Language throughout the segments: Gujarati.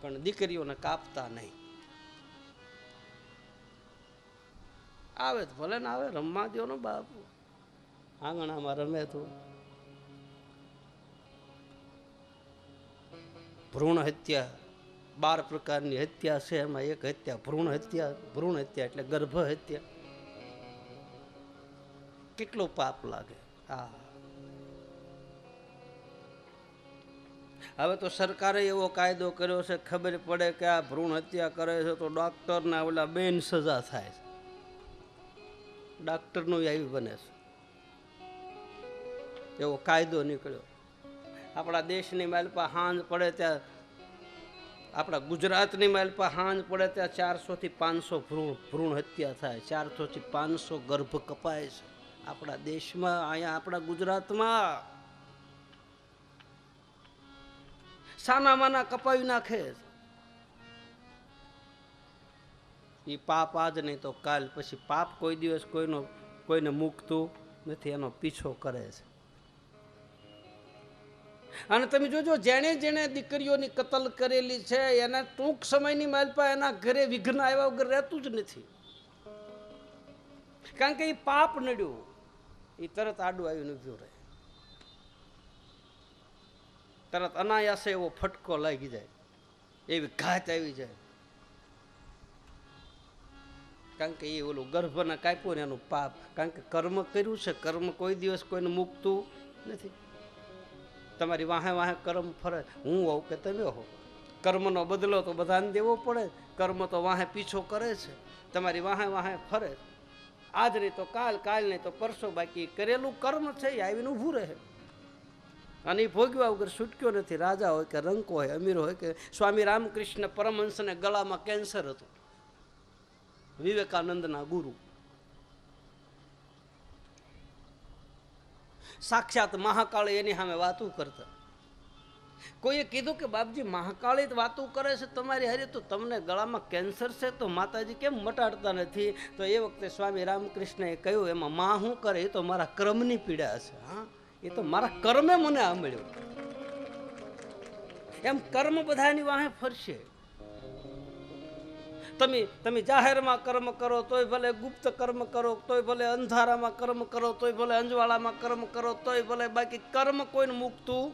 પણ દીકરીઓને કાપતા નહીં. આવે તો ભલે ને આવે, રમવા દો ને બાપુ. આંગણામાં રમે તો. ભ્રૂણ હત્યા, બાર પ્રકારની હત્યા છે, એમાં એક હત્યા ભ્રૂણ હત્યા ભ્રૂણ હત્યા એટલે ગર્ભ હત્યા. કેટલો પાપ લાગે? હા. હવે તો સરકારે એવો કાયદો કર્યો છે, ખબર પડે કે આ ભ્રૂણ હત્યા કરે છે તો ડોક્ટરના ઓલા બેન સજા થાય છે. ડૉક્ટરનું આવી બને છે. એવો કાયદો નીકળ્યો. આપણા દેશની માલપા હાંજ પડે ત્યાં, આપણા ગુજરાતની માલપા હાંજ પડે ત્યાં ચારસોથી પાંચસો ભ્રૂણ ભ્રૂણ હત્યા થાય, ચારસોથી પાંચસો ગર્ભ કપાય છે. આપણા દેશમાં, અહીંયા આપણા ગુજરાતમાં. સાના માના કપાવી નાખે એ પાપ આજ નહીં તો કાલ પછી પાપ કોઈ દિવસ કોઈનો, કોઈને મૂકતું નથી, એનો પીછો કરે છે. અને તમે જોજો, જેણે જેણે દીકરીઓની કતલ કરેલી છે, એના ટૂંક સમયની માલપા એના ઘરે વિઘ્ન આવ્યા વગર રહેતું જ નથી. કારણ કે એ પાપ નડ્યું. એ તરત આડું આવીને ઉભ્યું રહે. તરત અનાયાસે એવો ફટકો લાગી જાય. એવી ઘાત આવી જાય. કારણ કે એ ઓલું ગર્ભને કાપ્યું ને એનું પાપ. કારણ કે કર્મ કર્યું છે, કર્મ કોઈ દિવસ કોઈને મૂકતું નથી. તમારી વાહે વાહે કર્મ ફરે. હું હોઉં કે તમે હો. કર્મનો બદલો તો બધાને દેવો પડે. કર્મ તો વાહે પીછો કરે છે. તમારી વાહે વાહે ફરે. આજ નહીં તો કાલ કાલ નહીં તો પરસો બાકી. કરેલું કર્મ છે આવીને ઊભું રહે. અને એ ભોગવ્યા વગર છૂટક્યો નથી. રાજા હોય કે રંકો હોય, અમીર હોય કે સ્વામી રામકૃષ્ણ પરમહંસને ગળામાં કેન્સર હતું. વિવેકાનંદના ગુરુ. સાક્ષાત મહાકાળી એની સામે વાતું કરતા. કોઈએ કીધું કે, બાપજી, મહાકાળી જ વાતું કરે છે તમારી હારે, તો તમને ગળામાં કેન્સર છે? તો માતાજી કેમ મટાડતા નથી? તો એ વખતે સ્વામી રામકૃષ્ણએ કહ્યું, એમાં મા શું કરે? એ તો મારા ક્રમની પીડા છે, હા. એ તો મારા કર્મે મને આંબળ્યો એમ કર્મ બધાની વાહે ફરશે. તમે તમે જાહેરમાં કર્મ કરો, તોય ભલે ગુપ્ત કર્મ કરો, તોય ભલે અંધારામાં કર્મ કરો, તોય ભલે અંજવાળામાં કર્મ કરો, તોય ભલે બાકી કર્મ કોઈને મૂકતું?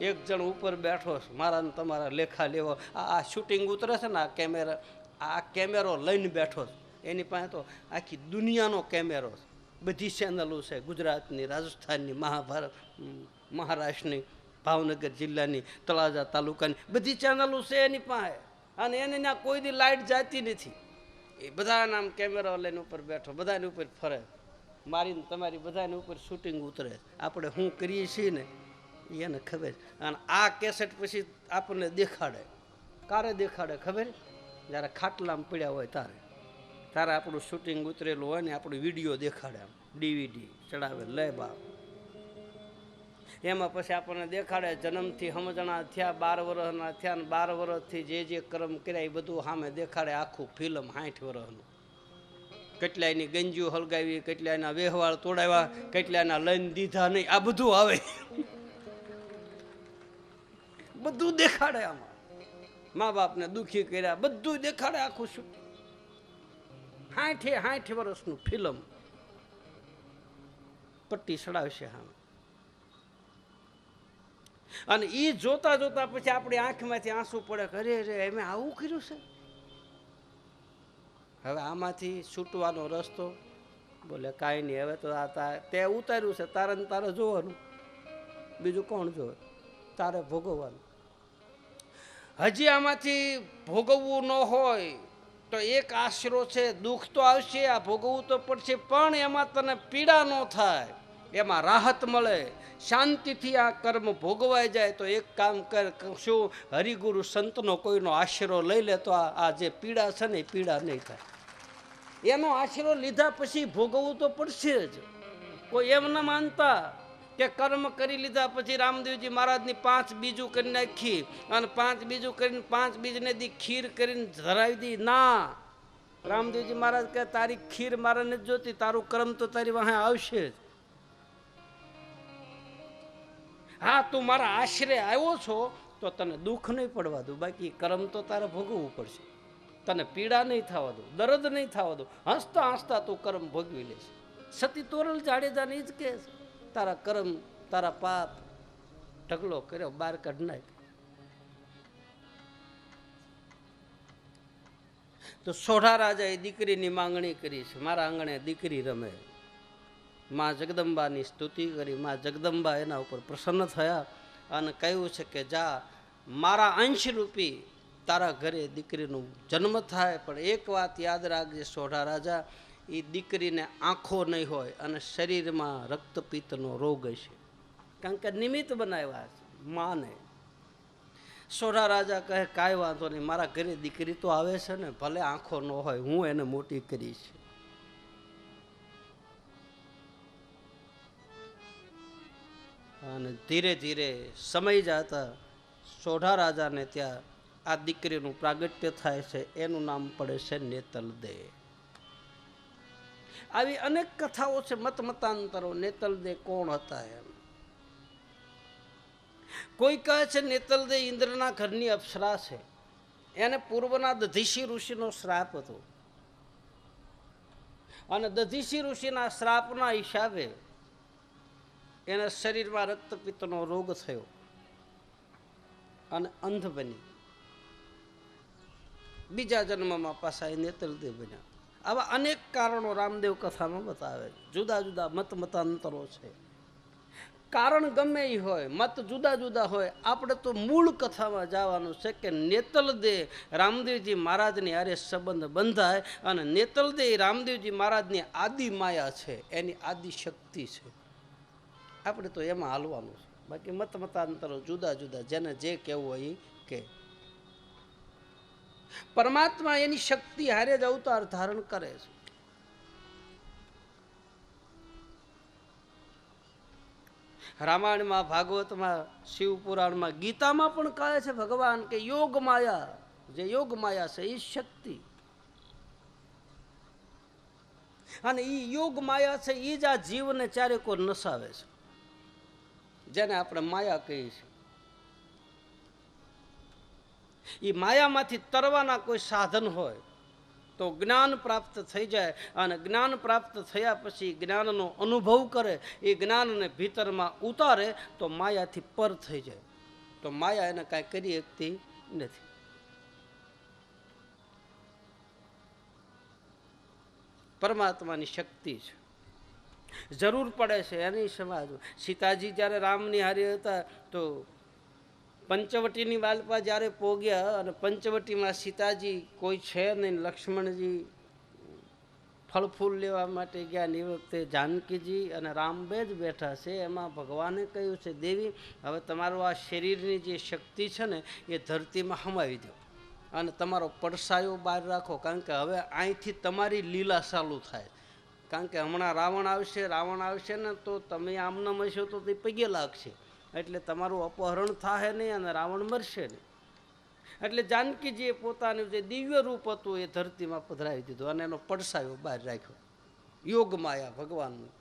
એક જણ ઉપર બેઠો છે, મારા ને તમારા લેખા લેવો. આ આ શૂટિંગ ઉતરે છે ને, આ કેમેરા આ કેમેરો લઈને બેઠો એની પાસે તો આખી દુનિયાનો કેમેરો છે. બધી ચેનલો છે, ગુજરાતની, રાજસ્થાનની, મહાભારત મહારાષ્ટ્રની, ભાવનગર જિલ્લાની, તળાજા તાલુકાની, બધી ચેનલો છે એની પાસે. અને એને ત્યાં કોઈ દી લાઇટ જાતી નથી. એ બધાના આમ કેમેરા લઈને ઉપર બેઠો, બધાની ઉપર ફરે. મારીને તમારી બધાની ઉપર શૂટિંગ ઉતરે. આપણે શું કરીએ છીએ ને, એને ખબર. અને આ કેસેટ પછી આપણને દેખાડે. કારે દેખાડે ખબર? જ્યારે ખાટલામાં પડ્યા હોય તારે તારે આપણું શૂટિંગ ઉતરેલું હોય ને આપણું વીડિયો દેખાડે આમ ડીવીડી ચડાવે, લે બાપ. એમાં પછી આપણને દેખાડે, જન્મથી સમજણા થયા, બાર વર્ષના થયા ને બાર વર્ષથી જે જે કર્મ કર્યા એ બધું સામે દેખાડે આખું ફિલ્મ સાઠ વર્ષનું કેટલાયની ગંજીઓ હલગાવી, કેટલાયના વ્યવહાર તોડાવ્યા, કેટલાયના લઈને દીધા નહીં, આ બધું આવે. બધું દેખાડે આમાં. મા બાપને દુઃખી કર્યા, બધું દેખાડે આખું શું સાઠે સાઠ વર્ષનું ફિલ્મ પટ્ટી ચડાવશે હા અને એ જોતા જોતા પછી આપણી આંખમાંથી આંસુ પડે અરે રે એમે આવું કર્યું છે? હવે આમાંથી છૂટવાનો રસ્તો બોલે, કાંઈ નહીં, હવે તો આ તે ઉતાર્યું છે, તારે ને તારે જોવાનું. બીજું કોણ જોવે? તારે ભોગવવાનું. હજી આમાંથી ભોગવવું ન હોય તો એક આશરો છે, દુઃખ તો આવશે, આ ભોગવવું તો પડશે, પણ એમાં તને પીડા ન થાય, એમાં રાહત મળે. શાંતિથી આ કર્મ ભોગવાઈ જાય, તો એક કામ કર શું હરિગુરુ સંતનો કોઈનો આશરો લઈ લે, તો આ જે પીડા છે ને એ પીડા નહીં થાય. એનો આશરો લીધા પછી ભોગવવું તો પડશે જ. કોઈ એમ ન માનતા. કે કર્મ કરી લીધા પછી રામદેવજી મહારાજની પાંચ બીજું કરી નાખી અને પાંચ બીજું કરીને પાંચ બીજને દી ખીર કરીને ધરાવી દી. ના. રામદેવજી મહારાજ કે તારી ખીર મારે નથી જોતી, તારું કર્મ તો તારી વાહે આવશે જ. હા, તું મારા આશરે આવ્યો છો, તો તને દુઃખ નહીં પડવા દઉં. બાકી કર્મ તો તારે ભોગવવું પડશે. તને પીડા નહીં થવા દઉં, દર્દ નહીં થવા દઉં. હસતા હસતા તું કર્મ ભોગવી લેશે. સતી તોરલ જાડેજાને જ કહે તારા કર્મ, તારા પાપ ઢગલો કર્યો બહાર કાઢ તો સોઢા રાજાએ દીકરીની માંગણી કરી છે, મારા આંગણે દીકરી રમે. માં જગદંબાની સ્તુતિ કરી, માં જગદંબા એના ઉપર પ્રસન્ન થયા અને કહ્યું છે કે, જા, મારા અંશરૂપી તારા ઘરે દીકરીનું જન્મ થાય. પણ એક વાત યાદ રાખજે સોઢા રાજા એ દીકરીને આંખો નહીં હોય અને શરીરમાં રક્તપિત્તનો રોગ હશે. કારણ કે નિમિત્ત બનાવ્યા છે, માને. સોઢા રાજા કહે, કાંઈ વાંધો નહીં, મારા ઘરે દીકરી તો આવે છે ને, ભલે આંખો ન હોય, હું એને મોટી કરીશ. અને ધીરે ધીરે સમય જતા સોઢા રાજાને ત્યાં આ દીકરીનું પ્રાગટ્ય થાય છે, એનું નામ પડે છે નેતલ દે આવી અનેક કથાઓ છે મત મતાંતરો. નેતલદે કોણ હતા એમ? કોઈ કહે છે નેતલદે ઇન્દ્રના ઘરની અપ્સરા છે. એને પૂર્વના દધીશી ઋષિનો શ્રાપ હતો. અને દધીશી ઋષિના શ્રાપના હિસાબે એના શરીરમાં રક્તપિત્તનો રોગ થયો અને અંધ બની. બીજા જન્મમાં પાછા એ નેતલદેવ બન્યા. આવા અનેક કારણો રામદેવ કથામાં બતાવે જુદા જુદા મત મતાંતરો છે. કારણ ગમે એ હોય, મત જુદા જુદા હોય, આપણે તો મૂળ કથામાં જવાનું છે કે નેતલદે રામદેવજી મહારાજની આરે સંબંધ બંધાય અને નેતલદે એ રામદેવજી મહારાજની આદિ માયા છે, એની આદિ શક્તિ છે. આપણે તો એમાં હાલવાનું છે. બાકી મત મતાંતરો જુદા જુદા, જેને જે કહેવું હોય એ કે પરમાત્મા એની શક્તિ હારે જ અવતાર ધારણ કરે છે. રામાયણમાં, ભાગવતમાં શિવ પુરાણમાં ગીતામાં પણ કહે છે ભગવાન કે યોગ માયા, જે યોગ માયા છે, એ શક્તિ. અને એ યોગ માયા છે એ જ આ જીવને ચારે કોઈ નસાવે છે. જેને આપણે માયા કહીએ છીએ. એ માયામાંથી તરવાના કોઈ સાધન હોય તો જ્ઞાન પ્રાપ્ત થઈ જાય અને જ્ઞાન પ્રાપ્ત થયા પછી જ્ઞાનનો અનુભવ કરે, એ જ્ઞાનને ભીતરમાં ઉતારે તો માયાથી પર થઈ જાય. તો માયા એને કાંઈ કરી શકતી નથી. પરમાત્માની શક્તિ છે. જરૂર પડે છે એની સમાજ સીતાજી જ્યારે રામની હારી હતા તો પંચવટીની વાલપા જ્યારે પોગ્યા અને પંચવટીમાં સીતાજી કોઈ છે નહીં, લક્ષ્મણજી ફળ ફૂલ લેવા માટે ગયા ને એ વખતે જાનકીજી અને રામબે જ બેઠા છે. એમાં ભગવાને કહ્યું છે, દેવી, હવે તમારું આ શરીરની જે શક્તિ છે ને, એ ધરતીમાં હમાવી દો અને તમારો પડસાયો બહાર રાખો, કારણ કે હવે અહીંથી તમારી લીલા ચાલુ થાય. કારણ કે હમણાં રાવણ આવશે રાવણ આવશે ને તો તમે આમનામ હશો તો તે પગે લાગશે. એટલે તમારું અપહરણ થાય નહીં અને રાવણ મરશે નહીં. એટલે જાનકીજીએ પોતાનું જે દિવ્ય રૂપ હતું એ ધરતીમાં પધરાવી દીધું અને એનો પડસાયો બહાર રાખ્યો. યોગ માયા ભગવાનનું.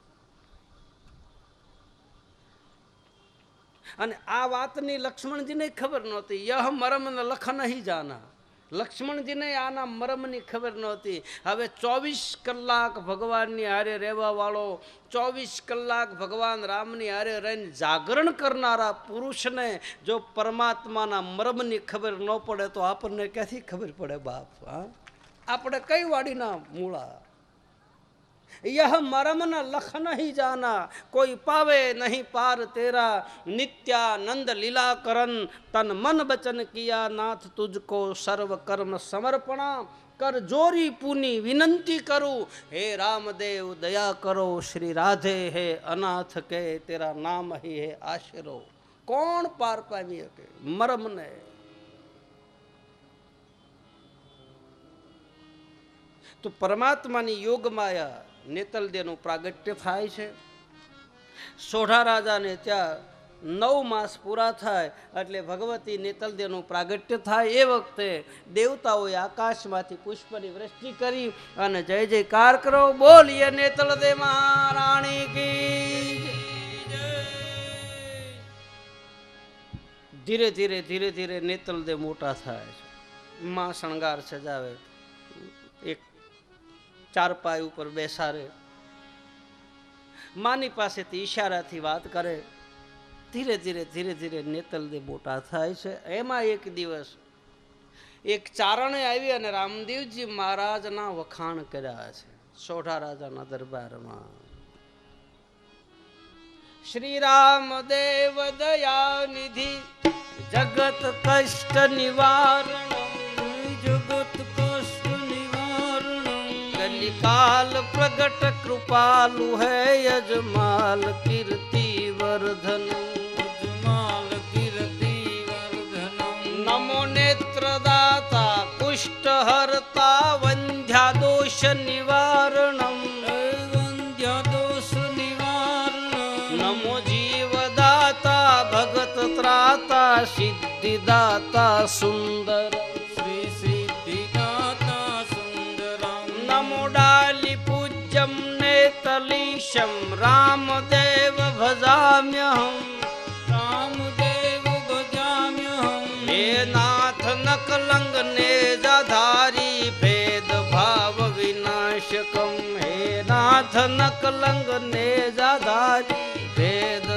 અને આ વાતની લક્ષ્મણજીને ખબર નહોતી, યહ મરમ લખ નહીં જાના. લક્ષ્મણજીને આના મરમની ખબર નહોતી. હવે ચોવીસ કલાક ભગવાનની હારે રહેવા વાળો, ચોવીસ કલાક ભગવાન રામની હારે રહીને જાગરણ કરનારા પુરુષને જો પરમાત્માના મરમની ખબર ન પડે તો આપણને ક્યાંથી ખબર પડે બાપ, હા? આપણે કઈ વાડીના મૂળા? यह मरम न लख नहीं जाना कोई पावे नहीं पार तेरा नित्यानंद लीला करन तन मन बचन किया नाथ तुझको सर्व कर्म समर्पणा कर जोरी पूनी विनंती करूं हे रामदेव दया करो श्री राधे हे अनाथ के तेरा नाम ही है आशरो કોણ પાર પામી શકે મરમને તો પરમાત્માની યોગ માયા નેતલદેનું પ્રાગટ્ય થાય છે. સોઢા રાજાને ત્યાં નવ માસ પૂરા થાય એટલે ભગવતી નેતલદેનું પ્રાગટ્ય થાય એ વખતે દેવતાઓએ આકાશમાંથી પુષ્પની વૃષ્ટિ કરી અને જય જયકાર કરો. બોલીએ નેતલદે મહારાણી કી ધીરે ધીરે ધીરે ધીરે નેતલદે મોટા થાય છે. માં શણગાર સજાવે. એક ચારપાઈ ઉપર બેસાડે માની પાસેથી ઈશારાથી વાત કરે. ધીરે ધીરે ધીરે ધીરે નેતલદે મોટા થાય છે. એમાં એક દિવસ એક ચારણે આવી અને રામદેવજી મહારાજના વખાણ કર્યા છે. સોઢા રાજાના દરબારમાં. શ્રી રામદેવ દયાનિધિ, જગત કષ્ટ નિવારણ નિવારણ ल प्रगट कृपालु है यजमाल कीर्ति वर्धन यजमाल कीर्ति वर्धन नमो नेत्रदाता दाता पुष्टहर्ता वन्ध्यादोष निवारणं वन्ध्यादोष निवारण नमो जीवदाता भगत सिद्धिदाता सुन्दर નેતલીશમ રામદેવ ભજામ્યહમ રામદેવ ભજામ્યહમ હે નાથ નકલંગ ને જાધારી ભેદ ભાવ વિનાશકમ હે નાથ નકલંગ ને જાધારી ભેદ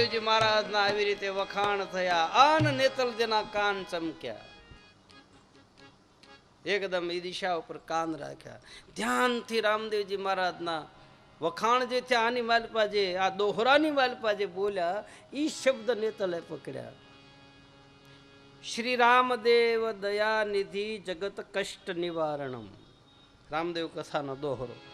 રામદેવજી મહારાજના આવી રીતે વખાણ થયા. અન નેતલજીના કાન ચમક્યા. એકદમ એ દિશા ઉપર કાન રાખ્યા. ધ્યાનથી રામદેવજી મહારાજના વખાણ જે થયા, આની માલપા જે, આ દોહરાની માલપા જે બોલ્યા એ શબ્દ નેતલે પકડ્યા. શ્રી રામદેવ દયાનિધિ જગત કષ્ટ નિવારણમ. રામદેવ કથાનો દોહરો.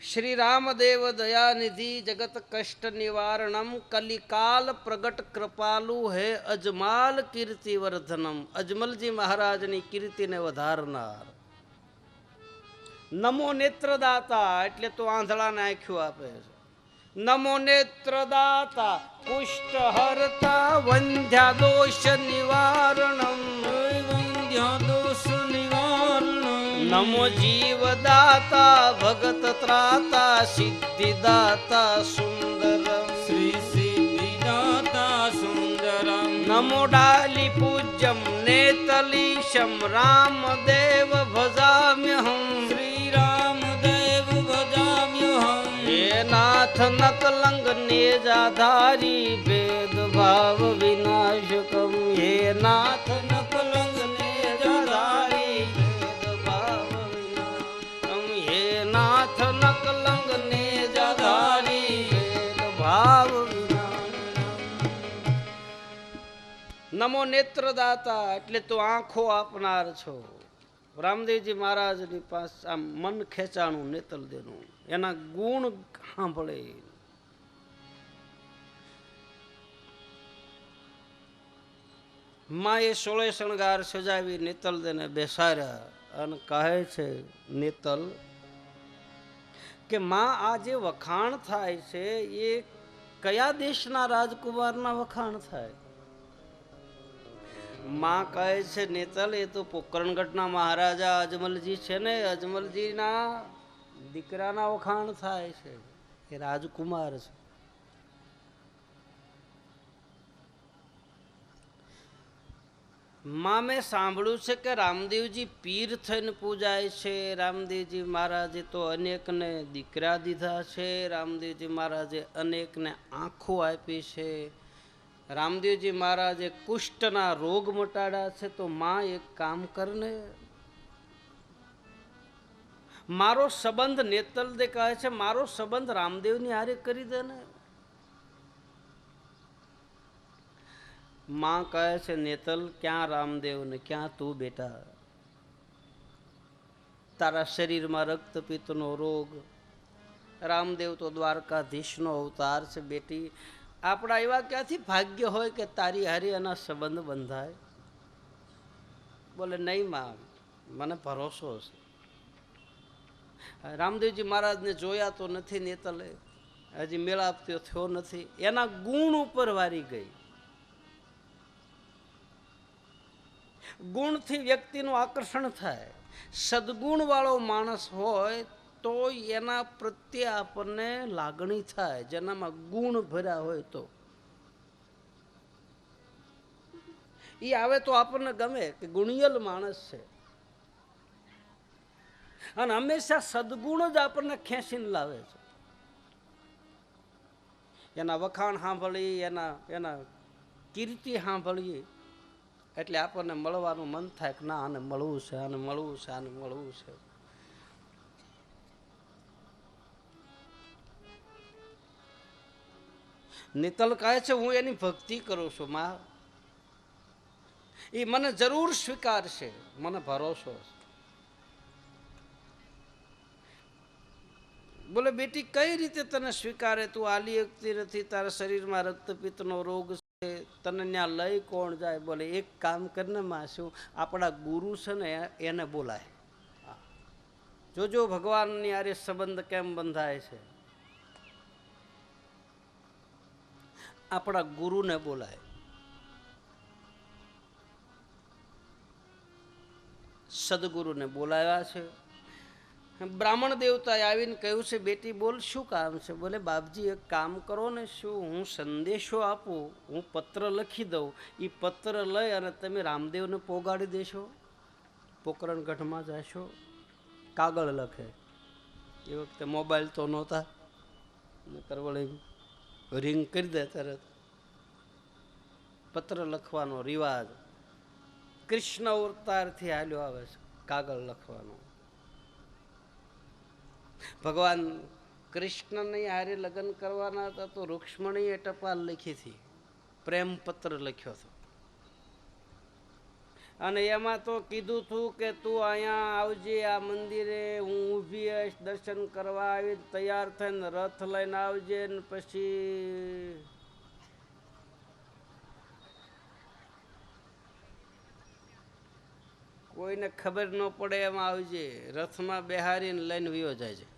શ્રી રામદેવ દયાનિધિ જગત કષ્ટ નિવારણમ કલિકાલ પ્રગટ કૃપાલુ હે અજમાલ કીર્તિ વર્ધનમ અજમલજી મહારાજની કીર્તિને વધારનાર નમો નેત્રદાતા એટલે તો આંધળાને આંખ્યું આપે છે। નમો નેત્રદાતા પુષ્ટ હરતા વંધ્યા દોષ નિવારણમ વંદ્ય नमो जीवदाता भगत त्राता सिद्धिदाता सुन्दरम्। श्री सिद्धिदाता सुन्दरं नमो डालिपूज्यं नेतलीशं रामदेव भजाम्यहं श्रीरामदेव भजाम्यहं हे नाथ नकलङ्गजाधारी वेदभावविनाश कु हे नाथ નકલંગ નેજાધારી ભાવ નમો નેત્રદાતા એટલે તો આંખો આપનાર છો. રામદેવજી મહારાજની પાસે આમ મન ખેંચાણું, નેતલ દેનું. એના ગુણ સાંભળે. માએ સોળે શણગાર સજાવી નેતલ દેને બેસાડ્યા અને કહે છે, નેતલ કે માં આ જે વખાણ થાય છે, એ કયા દેશના રાજકુમારના વખાણ થાય? માં કહે છે નેતલ એ તો પોકરણગઢના મહારાજા અજમલજી છે ને, અજમલજીના દીકરાના વખાણ થાય છે. એ રાજકુમાર છે. માં મેં સાંભળ્યું છે કે રામદેવજી પીર થઈને પૂજાય છે. રામદેવજી મહારાજે તો અનેકને દીકરા દીધા છે. રામદેવજી મહારાજે અનેકને આંખો આપી છે. રામદેવજી મહારાજે કુષ્ઠના રોગ મટાડ્યા છે. તો માં એક કામ કરને. મારો સંબંધ નેતલ દે કહે છે, મારો સંબંધ રામદેવની હારે કરી દે ને માં કહે છે, નેતલ, ક્યાં રામદેવ ને ક્યાં તું બેટા? તારા શરીરમાં રક્તપિત્તનો રોગ. રામદેવ તો દ્વારકાધીશનો અવતાર છે, બેટી. આપણા એવા ક્યાંથી ભાગ્ય હોય કે તારી હારી એના સંબંધ બંધાય? બોલે, નહીં, માં. મને ભરોસો છે. રામદેવજી મહારાજને જોયા તો નથી નેતલે. હજી મેળાપ થયો નથી. એના ગુણ ઉપર વારી ગઈ. ગુણથી વ્યક્તિનું આકર્ષણ થાય. સદગુણવાળો માણસ હોય તો એના પ્રત્યે આપણને લાગણી થાય, જેનામાં ગુણ ભર્યા હોય તો. એ આવે તો આપણને ગમે કે ગુણિયલ માણસ છે. અને હંમેશા સદગુણ જ આપણને ખેંચીને લાવે છે. એના વખાણ સાંભળી, એના એના કીર્તિ સાંભળીએ એટલે આપણને મળવાનું મન થાય કે ના, આને મળવું છે, આને મળવું છે, આને મળવું છે. નિતલ કહે છે, હું એની ભક્તિ કરું છું, માં. એ મને જરૂર સ્વીકારશે, મને ભરોસો બોલે, બેટી, કઈ રીતે તને સ્વીકારે? તું આલી શકતી નથી, તારા શરીરમાં રક્તપિત્તનો રોગ તને ત્યાં લઈ કોણ જાય બોલે, એક કામ કરીને માં આપણા ગુરુ છે ને એને બોલાય. જોજો ભગવાનની આરે સંબંધ કેમ બંધાય છે? આપણા ગુરુને બોલાય. સદગુરુને બોલાવ્યા છે. બ્રાહ્મણ દેવતાએ આવીને કહ્યું છે, બેટી, બોલ, શું કામ છે? બોલે, બાપજી, એક કામ કરો ને શું હું સંદેશો આપું, હું પત્ર લખી દઉં એ પત્ર લઈ અને તમે રામદેવને પોગાડી દેશો. પોકરણગઢમાં જશો, કાગળ લખે. એ વખતે મોબાઈલ તો નહોતા. નકર વળી રિંગ કરી દે તરત. પત્ર લખવાનો રિવાજ. કૃષ્ણ અવતારથી હાલ્યો આવે છે, કાગળ લખવાનો. ભગવાન કૃષ્ણની હારે લગ્ન કરવાના હતા તો રૂક્ષ્મણીએ ટપાલ લખી હતી. પ્રેમ પત્ર લખ્યો હતો. અને એમાં તો કીધું હતું કે તું અહીંયા આવજે, આ મંદિરે હું ઊભી હશ દર્શન કરવા આવી તૈયાર થઈને રથ લઈને આવજે ને પછી કોઈને ખબર ન પડે એમ આવજે, રથમાં બેહારીને લઈને વિયો જાય છે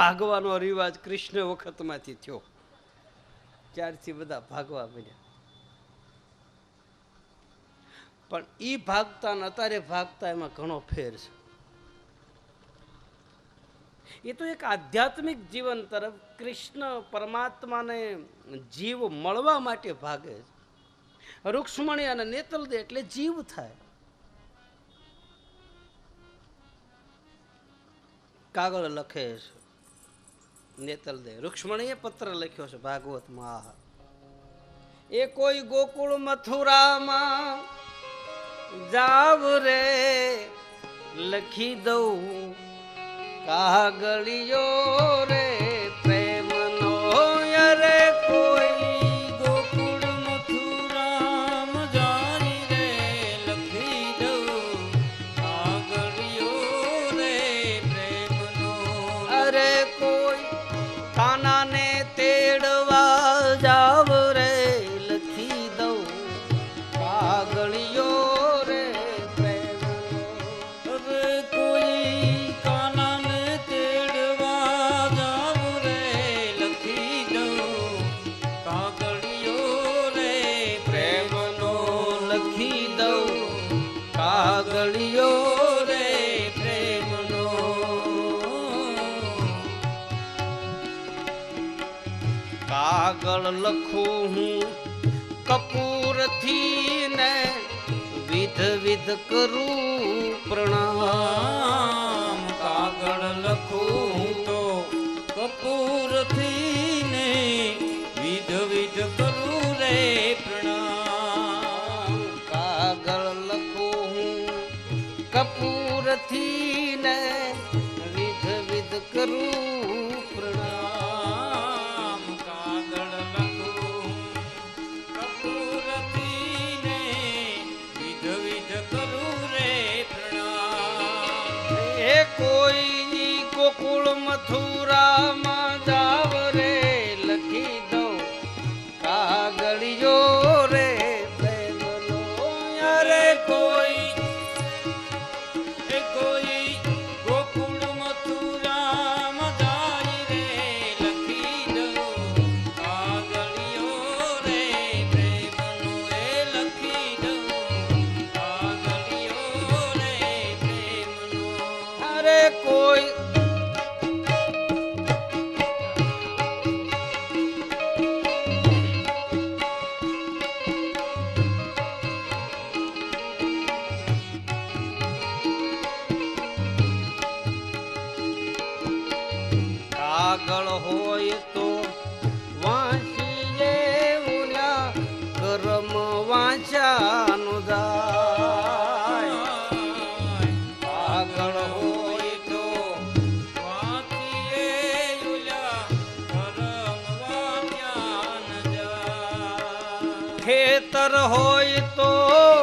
ભાગવાનો રિવાજ કૃષ્ણ વખતમાંથી થયો. ત્યારથી બધા ભાગવા મળ્યા પણ એ ભાગતા ને અત્યારે ભાગતા એમાં ઘણો ફેર છે. એ તો એક આધ્યાત્મિક જીવન તરફ કૃષ્ણ પરમાત્માને જીવ મળવા માટે ભાગે છે. રૂક્ષ્મણી અને નેતલ દે એટલે જીવ થાય. કાગળ લખે છે. નેતલ દે. રૂક્ષ્મણીએ પત્ર લખ્યો છે ભાગવતમાં એ કોઈ ગોકુળ મથુરામાં જાવ રે, લખી દઉં કાગળિયો રે. કપૂરથી ને વિધ વિધ કરું નહીતર હોય તો